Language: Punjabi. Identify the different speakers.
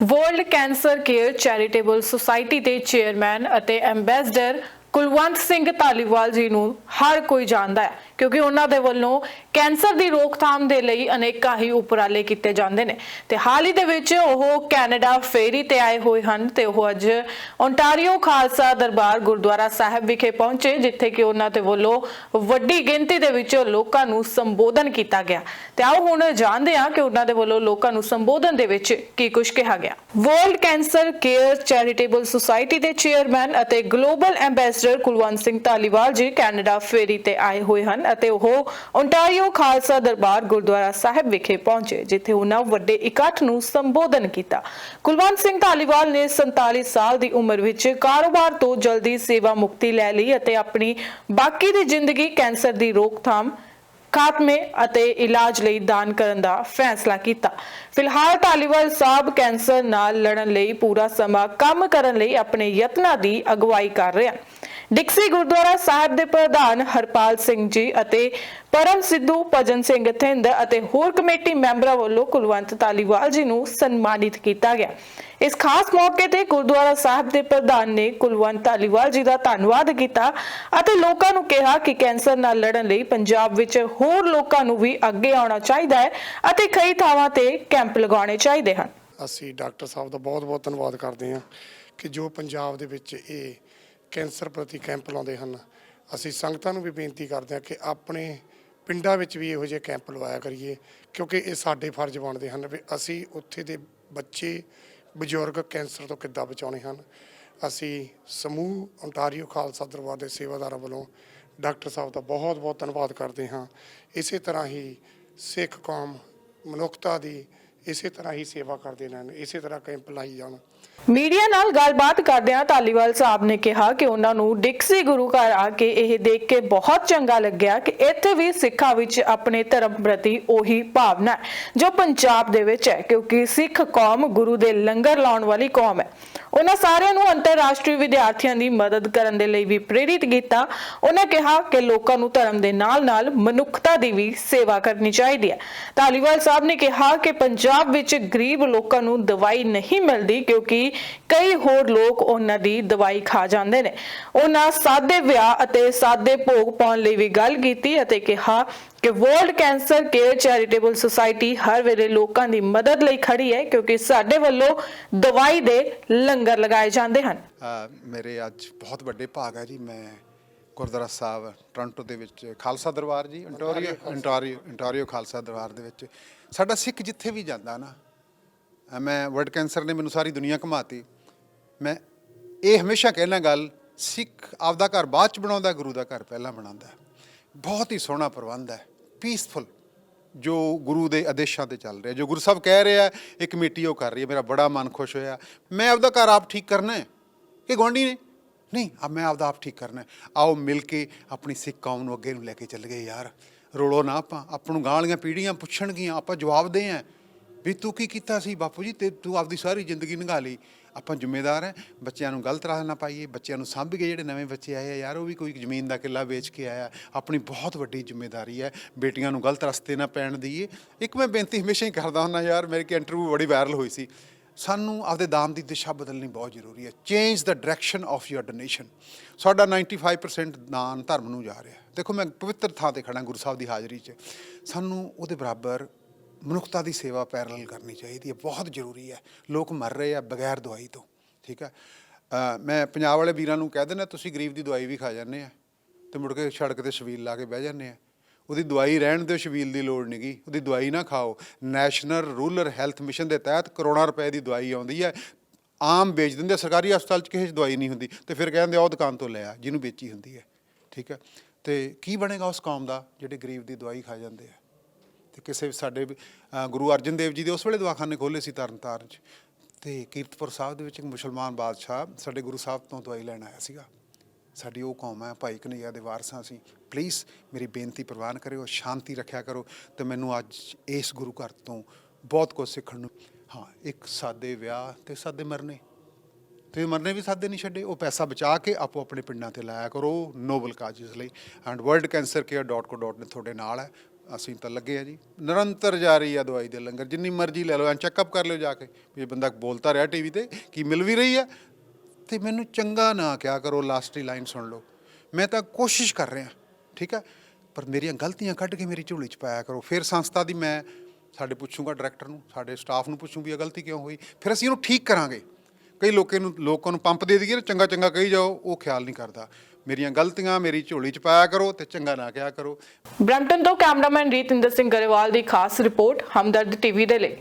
Speaker 1: World Cancer Care Charitable Society ਦੇ ਚੇਅਰਮੈਨ ਅਤੇ ਐਮਬੈਸਡਰ ਕੁਲਵੰਤ ਸਿੰਘ ਧਾਲੀਵਾਲ ਜੀ ਨੂੰ ਹਰ ਕੋਈ ਜਾਣਦਾ ਹੈ, ਕਿਉਂਕਿ ਉਹਨਾਂ ਦੇ ਵੱਲੋਂ ਕੈਂਸਰ ਦੀ ਰੋਕਥਾਮ ਦੇ ਲਈ ਅਨੇਕਾਂ ਹੀ ਉਪਰਾਲੇ ਕੀਤੇ ਜਾਂਦੇ ਨੇ। ਤੇ ਹਾਲ ਹੀ ਦੇ ਵਿੱਚ ਉਹ ਕੈਨੇਡਾ ਫੇਰੀ ਤੇ ਆਏ ਹੋਏ ਹਨ ਤੇ ਉਹ ਅੱਜ ਓਨਟਾਰੀਓ ਖਾਲਸਾ ਦਰਬਾਰ ਗੁਰਦੁਆਰਾ ਸਾਹਿਬ ਵਿਖੇ ਪਹੁੰਚੇ, ਜਿੱਥੇ ਕਿ ਉਹਨਾਂ ਦੇ ਵੱਲੋਂ ਵੱਡੀ ਗਿਣਤੀ ਦੇ ਵਿੱਚ ਲੋਕਾਂ ਨੂੰ ਸੰਬੋਧਨ ਕੀਤਾ ਗਿਆ। ਤੇ ਆਓ ਹੁਣ ਜਾਣਦੇ ਹਾਂ ਕਿ ਉਹਨਾਂ ਦੇ ਵੱਲੋਂ ਲੋਕਾਂ ਨੂੰ ਸੰਬੋਧਨ ਦੇ ਵਿੱਚ ਕੀ ਕੁਝ ਕਿਹਾ ਗਿਆ। World cancer care charitable society ਦੇ ਚੇਅਰਮੈਨ ਅਤੇ global ambassador Kulwant Singh Dhaliwal ji Canada ਫੇਰੀ ਤੇ ਆਏ ਹੋਏ ਹਨ ਅਤੇ ਉਹ ਓਨਟਾਰੀਓ ਖਾਲਸਾ ਦਰਬਾਰ ਗੁਰਦੁਆਰਾ ਸਾਹਿਬ ਵਿਖੇ ਪਹੁੰਚੇ, ਜਿੱਥੇ ਉਹਨਾਂ ਵੱਡੇ ਇਕੱਠ ਨੂੰ ਸੰਬੋਧਨ ਕੀਤਾ। ਕੁਲਵੰਤ ਸਿੰਘ ਧਾਲੀਵਾਲ ਨੇ 47 ਸਾਲ ਦੀ ਉਮਰ ਵਿੱਚ ਕਾਰੋਬਾਰ ਤੋਂ ਜਲਦੀ ਸੇਵਾ ਮੁਕਤੀ ਲੈ ਲਈ ਅਤੇ ਆਪਣੀ ਬਾਕੀ ਦੀ ਜ਼ਿੰਦਗੀ ਕੈਂਸਰ ਦੀ ਰੋਕਥਾਮ, ਖਾਤਮੇ ਅਤੇ ਇਲਾਜ ਲਈ ਦਾਨ ਕਰਨ ਦਾ ਫੈਸਲਾ ਕੀਤਾ। ਫਿਲਹਾਲ ਧਾਲੀਵਾਲ ਸਾਹਿਬ ਕੈਂਸਰ ਨਾਲ ਲੜਨ ਲਈ ਪੂਰਾ ਸਮਾਂ ਕੰਮ ਕਰਨ ਲਈ ਆਪਣੇ ਯਤਨਾਂ ਦੀ ਅਗਵਾਈ ਕਰ ਰਹੇ ਹਨ। ਡਿਕਸੀ ਗੁਰਦੁਆਰਾ ਸਾਹਿਬ ਦੇ ਪ੍ਰਧਾਨ ਹਰਪਾਲ ਸਿੰਘ ਜੀ ਅਤੇ ਪਰਮ ਸਿੱਧੂ ਭਜਨ ਸਿੰਘ ਥਿੰਦ ਅਤੇ ਹੋਰ ਕਮੇਟੀ ਮੈਂਬਰਾਂ ਵੱਲੋਂ ਕੁਲਵੰਤ ਧਾਲੀਵਾਲ ਜੀ ਨੂੰ ਸਨਮਾਨਿਤ ਕੀਤਾ ਗਿਆ। ਇਸ ਖਾਸ ਮੌਕੇ ਤੇ ਗੁਰਦੁਆਰਾ ਸਾਹਿਬ ਦੇ ਪ੍ਰਧਾਨ ਨੇ ਕੁਲਵੰਤ ਧਾਲੀਵਾਲ ਜੀ ਦਾ ਧੰਨਵਾਦ ਕੀਤਾ ਅਤੇ ਲੋਕਾਂ ਨੂੰ ਕਿਹਾ ਕਿ ਕੈਂਸਰ ਨਾਲ ਲੜਨ ਲਈ ਪੰਜਾਬ ਵਿੱਚ ਹੋਰ ਲੋਕਾਂ ਨੂੰ ਵੀ ਅੱਗੇ ਆਉਣਾ ਚਾਹੀਦਾ ਹੈ ਅਤੇ ਕਈ ਥਾਵਾਂ ਤੇ ਕੈਂਪ ਲਗਾਉਣੇ ਚਾਹੀਦੇ ਹਨ।
Speaker 2: ਅਸੀਂ ਡਾਕਟਰ ਸਾਹਿਬ ਦਾ ਬਹੁਤ-ਬਹੁਤ ਧੰਨਵਾਦ ਕਰਦੇ ਹਾਂ ਕਿ ਜੋ ਪੰਜਾਬ ਦੇ ਵਿੱਚ ਇਹ ਕੈਂਸਰ ਪ੍ਰਤੀ ਕੈਂਪ ਲਾਉਂਦੇ ਹਨ। ਅਸੀਂ ਸੰਗਤਾਂ ਨੂੰ ਵੀ ਬੇਨਤੀ ਕਰਦੇ ਹਾਂ ਕਿ ਆਪਣੇ ਪਿੰਡਾਂ ਵਿੱਚ ਵੀ ਇਹੋ ਜਿਹੇ ਕੈਂਪ ਲਵਾਇਆ ਕਰੀਏ, ਕਿਉਂਕਿ ਇਹ ਸਾਡੇ ਫਰਜ਼ ਬਣਦੇ ਹਨ ਵੀ ਅਸੀਂ ਉੱਥੇ ਦੇ ਬੱਚੇ, ਬਜ਼ੁਰਗ ਕੈਂਸਰ ਤੋਂ ਕਿੱਦਾਂ ਬਚਾਉਣੇ ਹਨ। ਅਸੀਂ ਸਮੂਹ ਓਨਟਾਰੀਓ ਖਾਲਸਾ ਦਰਬਾਰ ਦੇ ਸੇਵਾਦਾਰਾਂ ਵੱਲੋਂ ਡਾਕਟਰ ਸਾਹਿਬ ਦਾ ਬਹੁਤ-ਬਹੁਤ ਧੰਨਵਾਦ ਕਰਦੇ ਹਾਂ। ਇਸੇ ਤਰ੍ਹਾਂ ਹੀ ਸਿੱਖ ਕੌਮ ਮਨੁੱਖਤਾ ਦੀ ਇਸੇ ਤਰ੍ਹਾਂ ਹੀ ਸੇਵਾ ਕਰਦੇ ਰਹਿਣ ਇਸੇ ਤਰ੍ਹਾਂ ਕੈਂਪ ਲਾਈ ਜਾਣ।
Speaker 1: ਮੀਡੀਆ ਨਾਲ ਗੱਲਬਾਤ ਕਰਦਿਆਂ ਧਾਲੀਵਾਲ ਸਾਹਿਬ ਨੇ ਕਿਹਾ ਕਿ ਉਹਨਾਂ ਨੂੰ ਡਿਕਸੀ ਗੁਰੂ ਘਰ ਆ ਕੇ ਇਹ ਦੇਖ ਕੇ ਬਹੁਤ ਚੰਗਾ ਲੱਗਿਆ ਕਿ ਇੱਥੇ ਵੀ ਸਿੱਖਾਂ ਵਿੱਚ ਆਪਣੇ ਧਰਮ ਪ੍ਰਤੀ ਉਹੀ ਭਾਵਨਾ ਹੈ, ਜੋ ਪੰਜਾਬ ਦੇ ਵਿੱਚ ਹੈ, ਕਿਉਂਕਿ ਸਿੱਖ ਕੌਮ ਗੁਰੂ ਦੇ ਲੰਗਰ ਲਾਉਣ ਵਾਲੀ ਕੌਮ ਹੈ। ਉਹਨਾਂ ਸਾਰਿਆਂ ਨੂੰ ਅੰਤਰਰਾਸ਼ਟਰੀ ਵਿਦਿਆਰਥੀਆਂ ਦੀ ਮਦਦ ਕਰਨ ਦੇ ਲਈ ਵੀ ਪ੍ਰੇਰਿਤ ਕੀਤਾ। ਉਹਨਾਂ ਕਿਹਾ ਕਿ ਲੋਕਾਂ ਨੂੰ ਧਰਮ ਦੇ ਨਾਲ-ਨਾਲ ਮਨੁੱਖਤਾ ਦੀ ਵੀ ਸੇਵਾ ਕਰਨੀ ਚਾਹੀਦੀ ਹੈ। ਧਾਲੀਵਾਲ ਸਾਹਿਬ ਨੇ ਕਿਹਾ ਕਿ ਪੰਜਾਬ ਵਿੱਚ ਗਰੀਬ ਲੋਕਾਂ ਨੂੰ ਦਵਾਈ ਨਹੀਂ ਮਿਲਦੀ ਕਿਉਂਕਿ ਕਈ ਹੋਰ ਲੋਕ ਉਹਨਾਂ ਦੀ ਦਵਾਈ ਖਾ ਜਾਂਦੇ ਨੇ। ਉਹਨਾਂ ਸਾਦੇ ਵਿਆਹ ਅਤੇ ਸਾਦੇ ਭੋਗ ਪਾਉਣ ਲਈ ਵੀ ਗੱਲ ਕੀਤੀ ਅਤੇ ਕਿਹਾ ਕਿ world cancer care charitable society ਹਰ ਵੇਲੇ ਲੋਕਾਂ ਦੀ ਮਦਦ ਲਈ ਖੜੀ ਹੈ ਕਿਉਂਕਿ ਸਾਡੇ ਵੱਲੋਂ ਦਵਾਈ ਦੇ ਲੰਗਰ ਲਗਾਏ ਜਾਂਦੇ ਹਨ।
Speaker 3: ਅ, ਮੇਰੇ ਅੱਜ ਬਹੁਤ ਵੱਡੇ ਭਾਗ ਹੈ ਜੀ। ਮੈਂ ਗੁਰਦੁਆਰਾ ਸਾਹਿਬ ਟੋਰਾਂਟੋ ਦੇ ਵਿੱਚ ਖਾਲਸਾ ਦਰਬਾਰ ਜੀ ਇੰਟੋਰੀਓ ਇੰਟੋਰੀਓ ਇੰਟੋਰੀਓ ਖਾਲਸਾ ਦਰਬਾਰ ਦੇ ਵਿੱਚ। ਸਾਡਾ ਸਿੱਖ ਜਿੱਥੇ ਵੀ ਜਾਂਦਾ ਨਾ ਅ, ਮੈਂ ਵਰਲਡ ਕੈਂਸਰ ਨੇ ਮੈਨੂੰ ਸਾਰੀ ਦੁਨੀਆ ਘੁਮਾਤੀ। ਮੈਂ ਇਹ ਹਮੇਸ਼ਾ ਕਹਿਣਾ ਗੱਲ ਸਿੱਖ ਆਪਦਾ ਘਰ ਬਾਅਦ ਚ ਬਣਾਉਂਦਾ ਗੁਰੂ ਦਾ ਘਰ ਪਹਿਲਾਂ ਬਣਾਉਂਦਾ। ਬਹੁਤ ਹੀ ਸੋਹਣਾ ਪ੍ਰਬੰਧ ਹੈ ਪੀਸਫੁਲ ਜੋ ਗੁਰੂ ਦੇ ਆਦੇਸ਼ਾਂ ਤੇ ਚੱਲ ਰਿਹਾ, ਜੋ ਗੁਰੂ ਸਾਹਿਬ ਕਹਿ ਰਿਹਾ, ਇੱਕ ਕਮੇਟੀ ਉਹ ਕਰ ਰਹੀ ਹੈ, ਮੇਰਾ ਬੜਾ ਮਨ ਖੁਸ਼ ਹੋਇਆ, ਮੈਂ ਆਪਦਾ ਘਰ ਆਪ ਠੀਕ ਕਰਨਾ ਹੈ ਕਿ ਗੁਆਂਢੀ ਨੇ? ਨਹੀਂ ਆ ਮੈਂ ਆਪਦਾ ਆਪ ਠੀਕ ਕਰਨਾ ਆਓ ਮਿਲ ਕੇ ਆਪਣੀ ਸਿੱਖ ਕੌਮ ਨੂੰ ਅੱਗੇ ਨੂੰ ਲੈ ਕੇ ਚੱਲ ਗਏ ਯਾਰ, ਰੋਲੋ ਨਾ ਆਪਾਂ ਆਪਾਂ ਨੂੰ ਗਾਂ ਵਾਲੀਆਂ ਪੀੜ੍ਹੀਆਂ ਪੁੱਛਣਗੀਆਂ, ਆਪਾਂ ਜਵਾਬ ਦੇ ਆਂ ਵੀ ਤੂੰ ਕੀ ਕੀਤਾ ਸੀ ਬਾਪੂ ਜੀ? ਤੇ ਤੂੰ ਆਪਦੀ ਸਾਰੀ ਜ਼ਿੰਦਗੀ ਨਿਭਾ ਲਈ। ਆਪਾਂ ਜ਼ਿੰਮੇਦਾਰ ਹੈ। ਬੱਚਿਆਂ ਨੂੰ ਗਲਤ ਰਾਹ ਨਾ ਪਾਈਏ। ਬੱਚਿਆਂ ਨੂੰ ਸਾਂਭ ਕੇ ਜਿਹੜੇ ਨਵੇਂ ਬੱਚੇ ਆਏ ਆ ਯਾਰ, ਉਹ ਵੀ ਕੋਈ ਜ਼ਮੀਨ ਦਾ ਕਿੱਲਾ ਵੇਚ ਕੇ ਆਇਆ। ਆਪਣੀ ਬਹੁਤ ਵੱਡੀ ਜ਼ਿੰਮੇਵਾਰੀ ਹੈ। ਬੇਟੀਆਂ ਨੂੰ ਗਲਤ ਰਸਤੇ ਨਾ ਪੈਣ ਦਈਏ। ਇੱਕ ਮੈਂ ਬੇਨਤੀ ਹਮੇਸ਼ਾ ਹੀ ਕਰਦਾ ਹੁੰਦਾ ਯਾਰ, ਮੇਰੇ ਕਿ ਇੰਟਰਵਿਊ ਬੜੀ ਵਾਇਰਲ ਹੋਈ ਸੀ। ਸਾਨੂੰ ਆਪਦੇ ਦਾਨ ਦੀ ਦਿਸ਼ਾ ਬਦਲਣੀ ਬਹੁਤ ਜ਼ਰੂਰੀ ਹੈ। ਚੇਂਜ ਦਾ ਡਾਇਰੈਕਸ਼ਨ ਆਫ ਯੂਰ ਡੋਨੇਸ਼ਨ ਸਾਡਾ 95% ਦਾਨ ਧਰਮ ਨੂੰ ਜਾ ਰਿਹਾ। ਦੇਖੋ ਮੈਂ ਪਵਿੱਤਰ ਥਾਂ ਤੇ ਖੜਾ ਗੁਰੂ ਸਾਹਿਬ ਦੀ ਹਾਜ਼ਰੀ 'ਚ। ਸਾਨੂੰ ਉਹਦੇ ਬਰਾਬਰ ਮਨੁੱਖਤਾ ਦੀ ਸੇਵਾ ਪੈਰਲਲ ਕਰਨੀ ਚਾਹੀਦੀ ਹੈ, ਬਹੁਤ ਜ਼ਰੂਰੀ ਹੈ। ਲੋਕ ਮਰ ਰਹੇ ਆ ਬਗੈਰ ਦਵਾਈ ਤੋਂ, ਠੀਕ ਹੈ? ਮੈਂ ਪੰਜਾਬ ਵਾਲੇ ਵੀਰਾਂ ਨੂੰ ਕਹਿ ਦਿੰਦਾ, ਤੁਸੀਂ ਗਰੀਬ ਦੀ ਦਵਾਈ ਵੀ ਖਾ ਜਾਂਦੇ ਆ ਤੇ ਮੁੜ ਕੇ ਸੜਕ ਤੇ ਛਬੀਲ ਲਾ ਕੇ ਬਹਿ ਜਾਂਦੇ ਆ। ਉਹਦੀ ਦਵਾਈ ਰਹਿਣ ਦਿਓ ਛਬੀਲ ਦੀ ਲੋੜ ਨਹੀਂਗੀ ਉਹਦੀ ਦਵਾਈ ਨਾ ਖਾਓ। ਨੈਸ਼ਨਲ ਰੂਰਲ ਹੈਲਥ ਮਿਸ਼ਨ ਦੇ ਤਹਿਤ ਕਰੋੜਾਂ ਰੁਪਏ ਦੀ ਦਵਾਈ ਆਉਂਦੀ ਹੈ। ਆਮ ਵੇਚ ਦਿੰਦੇ ਸਰਕਾਰੀ ਹਸਪਤਾਲ 'ਚ ਕਿਸੇ 'ਚ ਦਵਾਈ ਨਹੀਂ ਹੁੰਦੀ। ਤੇ ਫਿਰ ਕਹਿੰਦੇ ਆ, ਉਹ ਦੁਕਾਨ ਤੋਂ ਲੈ ਆ, ਜਿਹਨੂੰ ਵੇਚੀ ਹੁੰਦੀ ਹੈ, ਠੀਕ ਹੈ? ਤੇ ਕੀ ਬਣੇਗਾ ਉਸ ਕੌਮ ਦਾ, ਜਿਹੜੇ ਗਰੀਬ ਦੀ ਦਵਾਈ ਖਾ ਜਾਂਦੇ ਆ? ਤੇ ਕਿਸੇ ਸਾਡੇ ਅ, ਗੁਰੂ ਅਰਜਨ ਦੇਵ ਜੀ ਦੇ ਉਸ ਵੇਲੇ ਦਵਾਖਾਨੇ ਖੋਲੇ ਸੀ ਤਰਨਤਾਰਨ 'ਚ। ਤੇ ਕੀਰਤਪੁਰ ਸਾਹਿਬ ਦੇ ਵਿੱਚ ਇੱਕ ਮੁਸਲਮਾਨ ਬਾਦਸ਼ਾਹ ਸਾਡੇ ਗੁਰੂ ਸਾਹਿਬ ਤੋਂ ਦਵਾਈ ਲੈਣ ਆਇਆ ਸੀਗਾ। ਸਾਡੀ ਉਹ ਕੌਮ ਹੈ ਭਾਈ ਕਨਈਆ ਦੇ ਵਾਰਸਾਂ ਸੀ। ਪਲੀਜ਼ ਮੇਰੀ ਬੇਨਤੀ ਪ੍ਰਵਾਨ ਕਰਿਓ ਸ਼ਾਂਤੀ ਰੱਖਿਆ ਕਰੋ ਤੇ ਮੈਨੂੰ ਅੱਜ ਇਸ ਗੁਰੂ ਘਰ ਤੋਂ ਬਹੁਤ ਕੁਝ ਸਿੱਖਣ ਨੂੰ ਹਾਂ ਇੱਕ ਸਾਦੇ ਵਿਆਹ ਤੇ ਸਾਦੇ ਮਰਨੇ। ਤੇ ਮਰਨੇ ਵੀ ਸਾਦੇ ਨਹੀਂ ਛੱਡੇ ਉਹ ਪੈਸਾ ਬਚਾ ਕੇ ਆਪੋ ਆਪਣੇ ਪਿੰਡਾਂ ਤੇ ਲਾਇਆ ਕਰੋ ਨੋਬਲ ਕਾਜ਼ਸ ਲਈ। ਐਂਡ worldcancercare.co.in ਤੁਹਾਡੇ ਨਾਲ ਹੈ। ਅਸੀਂ ਤਾਂ ਲੱਗੇ ਆ ਜੀ। ਨਿਰੰਤਰ ਜਾਰੀ ਆ ਦਵਾਈ ਦੇ ਲੰਗਰ। ਜਿੰਨੀ ਮਰਜ਼ੀ ਲੈ ਲਓ, ਐਂ ਚੈੱਕਅਪ ਕਰ ਲਿਓ ਜਾ ਕੇ ਵੀ ਇਹ ਬੰਦਾ ਬੋਲਤਾ ਰਿਹਾ ਟੀਵੀ ਤੇ ਕੀ ਮਿਲ ਵੀ ਰਹੀ ਆ। ਤੇ ਮੈਨੂੰ ਚੰਗਾ ਨਾ ਕਿਹਾ ਕਰੋ ਲਾਸਟ ਹੀ ਲਾਈਨ ਸੁਣ ਲਓ। ਮੈਂ ਤਾਂ ਕੋਸ਼ਿਸ਼ ਕਰ ਰਿਹਾ, ਠੀਕ ਹੈ ਪਰ ਮੇਰੀਆਂ ਗਲਤੀਆਂ ਕੱਢ ਕੇ ਮੇਰੀ ਝੋਲੀ 'ਚ ਪਾਇਆ ਕਰੋ। ਫਿਰ ਸੰਸਥਾ ਦੀ ਮੈਂ ਸਾਡੇ ਪੁੱਛੂੰਗਾ ਡਾਇਰੈਕਟਰ ਨੂੰ, ਸਾਡੇ ਸਟਾਫ ਨੂੰ ਪੁੱਛੂੰ ਵੀ ਇਹ ਗਲਤੀ ਕਿਉਂ ਹੋਈ। ਫਿਰ ਅਸੀਂ ਉਹਨੂੰ ਠੀਕ ਕਰਾਂਗੇ। ਕਈ ਲੋਕਾਂ ਨੂੰ ਲੋਕਾਂ ਨੂੰ ਪੰਪ ਦੇ ਦਈਏ ਚੰਗਾ ਚੰਗਾ ਕਹੀ ਜਾਓ, ਉਹ ਖਿਆਲ ਨਹੀਂ ਕਰਦਾ। ਮੇਰੀਆਂ ਗਲਤੀਆਂ ਮੇਰੀ ਝੋਲੀ 'ਚ ਪਾਇਆ ਕਰੋ ਤੇ ਚੰਗਾ ਨਾ ਕਿਹਾ ਕਰੋ।
Speaker 1: ਬ੍ਰੈਂਪਟਨ ਤੋਂ ਕੈਮਰਾਮੈਨ ਰੀਤਿੰਦਰ ਸਿੰਘ ਗਰੇਵਾਲ ਦੀ ਖਾਸ ਰਿਪੋਰਟ ਹਮਦਰਦ ਟੀਵੀ ਦੇ ਲਈ।